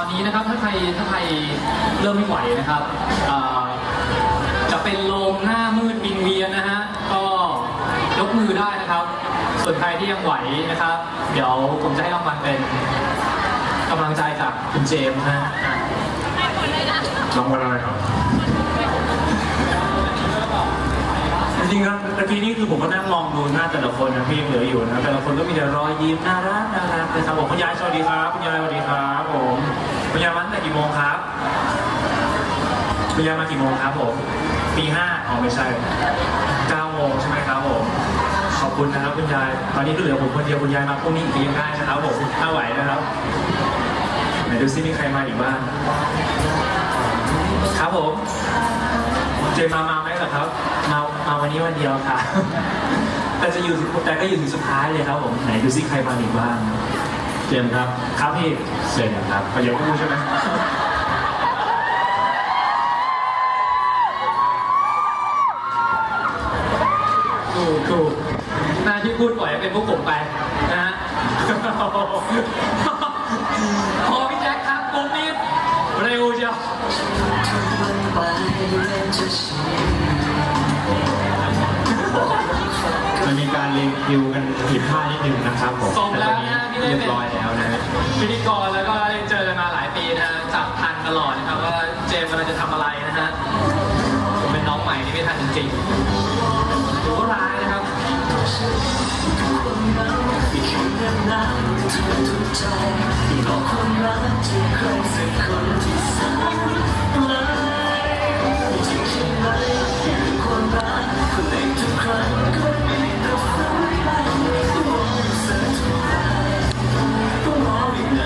อนนี้นะครับถ้าใครถ้าใครเริ่มไม่ไหวนะครับจะเป็นลมหน้ามืดวิงเวียนนะฮะก็ยกมือได้นะครับ ส่วนใครที่ยังไหวนะครับ เดี๋ยวผมจะให้รางวัลเป็นกำลังใจจากคุณเจมส์นะฮะอะรางวัลอะไรครับจริงๆครับตะกี้นี่คือผมก็นั่งมองดูหน้าแต่ละคนนะที่ยังเหลืออยู่นะแต่ละคนก็มีแต่รอยยิ้มน่ารักน่ารักนะครับผมคุณยายสวัสดีครับคุณยายสวัสดีครับ คุณยายมาตั้งแต่กี่โมงครับคุณยายมากี่โมงครับผมปีห้าอ๋อไม่ใช่เก้าโมงใช่ไหมครับผมขอบคุณนะครับคุณยาย ตอนนี้ก็เหลือผมคนเดียวคุณยายมาพรุ่งนี้อีกทียังได้นะครับผมถ้าไหวนะครับไหนดูซิมีใครมาอีกบ้างครับผมเจมามาไหมเหรอครับ มามาวันนี้วันเดียวค่ะ แต่จะอยู่แต่ก็อยู่ถึงสุดท้ายเลยครับผมไหนดูซิใครมาอีกบ้าง เจมส์ครับ ครับพี่เชิญครับขออย่าพูดใช่ไหมถูกถูกหน้าที่พูดปล่อยเป็นพวกผมไปนะฮะ รเรียงคิวกันผิดพลาดนิดนึงนะครับผมสมแต่แล้ตอวนนี้นะที่ได้เรียบเป็นร้อยแล้วนะฮะ พิธีกรแล้วก็ได้เจอกันมาหลายปีนะฮะจับทันตลอดนะครับว่าเจมส์กำลังจะทำอะไรนะฮะผมเป็นน้องใหม่ที่ไม่ทันจริงๆดูก็ร้ายนะครับบอกความรักที่ใครสักคนที่สา